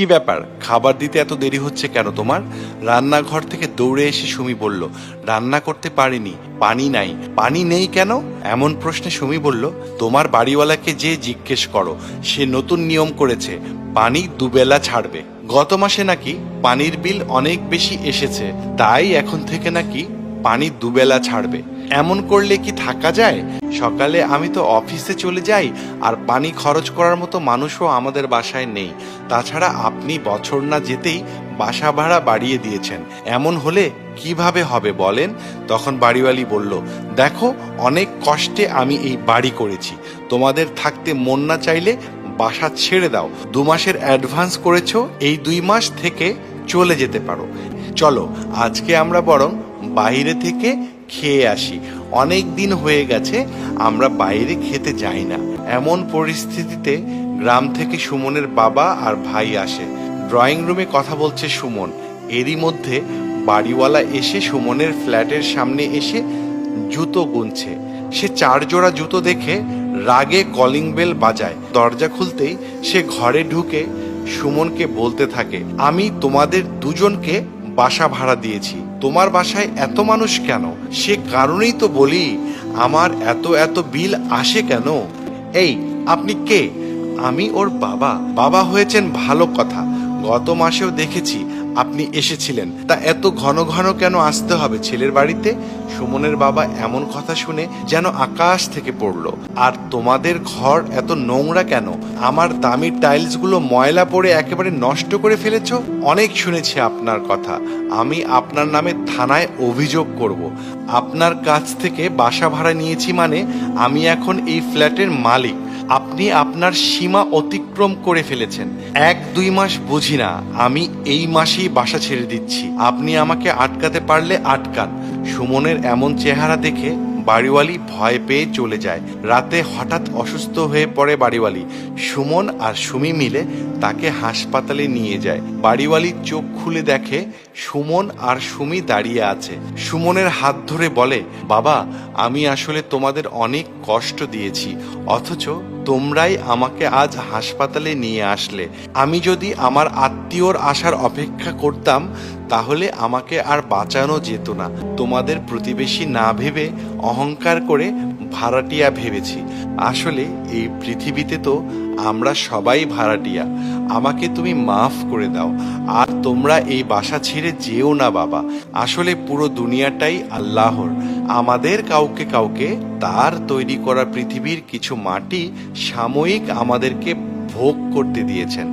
কি ব্যাপার? খাবার দিতে এত দেরি হচ্ছে কেন তোমার? রান্নাঘর থেকে দৌড়ে এসে সুমি বলল, রান্না করতে পারিনি, পানি নাই। পানি নেই কেন? এমন প্রশ্নে সুমি বলল, তোমার বাড়িওয়ালাকে যে জিজ্ঞেস করো, সে নতুন নিয়ম করেছে, পানি দুবেলা ছাড়বে। গত মাসে নাকি পানির বিল অনেক বেশি এসেছে, তাই এখন থেকে নাকি পানি দুবেলা ছাড়বে। এমন করলে কি থাকা যায়? সকালে আমি তো অফিসে চলে যাই, আর পানি খরচ করার মতো মানুষও আমাদের বাসায় নেই। তাছাড়া আপনি বছর না যেতেই বাসা ভাড়া বাড়িয়ে দিয়েছেন। এমন হলে কীভাবে হবে বলেন? তখন বাড়িওয়ালি বলল, দেখো, অনেক কষ্টে আমি এই বাড়ি করেছি। তোমাদের থাকতে মন না চাইলে বাসা ছেড়ে দাও। দু মাসের অ্যাডভান্স করেছ, এই দুই মাস থেকে চলে যেতে পারো। চলো, আজকে আমরা বরং বাইরে থেকে খেয়ে আসি। অনেক দিন হয়ে গেছে, আমরা বাইরে খেতে যাই না। এমন পরিস্থিতিতে গ্রাম থেকে সুমনের বাবা আর ভাই আসে। ড্রয়িং রুমে কথা বলছে সুমন। এরই মধ্যে বাড়িওয়ালা এসে সুমনের ফ্ল্যাটের সামনে এসে জুতো গুনছে। সে চার জোড়া জুতো দেখে রাগে কলিং বেল বাজায়। দরজা খুলতেই সে ঘরে ঢুকে সুমনকে বলতে থাকে, আমি তোমাদের দুজনকে বাসা ভাড়া দিয়েছি। তোমার বাসায় এত মানুষ কেন? সে কারণেই তো বলি, আমার এত এত বিল আসে কেন? এই, আপনি কে? আমি ওর বাবা। বাবা হয়েছেন ভালো কথা। গত মাসেও দেখেছি আপনি এসেছিলেন। তা এত ঘন ঘন কেন আসতে হবে ছেলের বাড়িতে? সুমনের বাবা এমন কথা শুনে যেন আকাশ থেকে পড়ল। আর তোমাদের ঘর এত নোংরা কেন? আমার দামি টাইলসগুলো ময়লা পড়ে একেবারে নষ্ট করে ফেলেছ? অনেক শুনেছি আপনার কথা। আমি আপনার নামে থানায় অভিযোগ করব। আপনার কাছ থেকে বাসা ভাড়া নিয়েছি মানে আমি এখন এই ফ্ল্যাটের মালিক। আপনি আপনার সীমা অতিক্রম করে ফেলেছেন। এক, দুই মাস বুঝি না, আমি এই মাসেই বাসা ছেড়ে দিচ্ছি। আপনি আমাকে আটকাতে পারলে আটকান। সুমনের এমন চেহারা দেখে বাড়িওয়ালি ভয় পেয়ে চলে যায়। রাতে হঠাৎ অসুস্থ হয়ে পড়ে বাড়িওয়ালি। সুমন আর সুমি মিলে তাকে হাসপাতালে নিয়ে যায়। বাড়িওয়ালি চোখ খুলে দেখে সুমন আর সুমি দাঁড়িয়ে আছে। সুমনের হাত ধরে বলে, বাবা, আমি আসলে তোমাদের অনেক কষ্ট দিয়েছি। অথচ তোমরাই আমাকে আজ হাসপাতালে নিয়ে আসলে। আমি যদি আমার আত্মীয়র আসার অপেক্ষা করতাম, তাহলে আমাকে আর বাঁচানো যেত না। তোমাদের প্রতিবেশী না ভেবে অহংকার করে ভাড়াটিয়া ভেবেছি। আসলে এই পৃথিবীতে তো আমরা সবাই ভাড়াটিয়া। আমাকে তুমি মাফ করে দাও। আর তোমরা এই বাসা ছেড়ে যেও না বাবা। আসলে পুরো দুনিয়াটাই আল্লাহর। আমাদের কাউকে কাউকে তার তৈরি করা পৃথিবীর কিছু মাটি সাময়িক আমাদেরকে ভোগ করতে দিয়েছেন।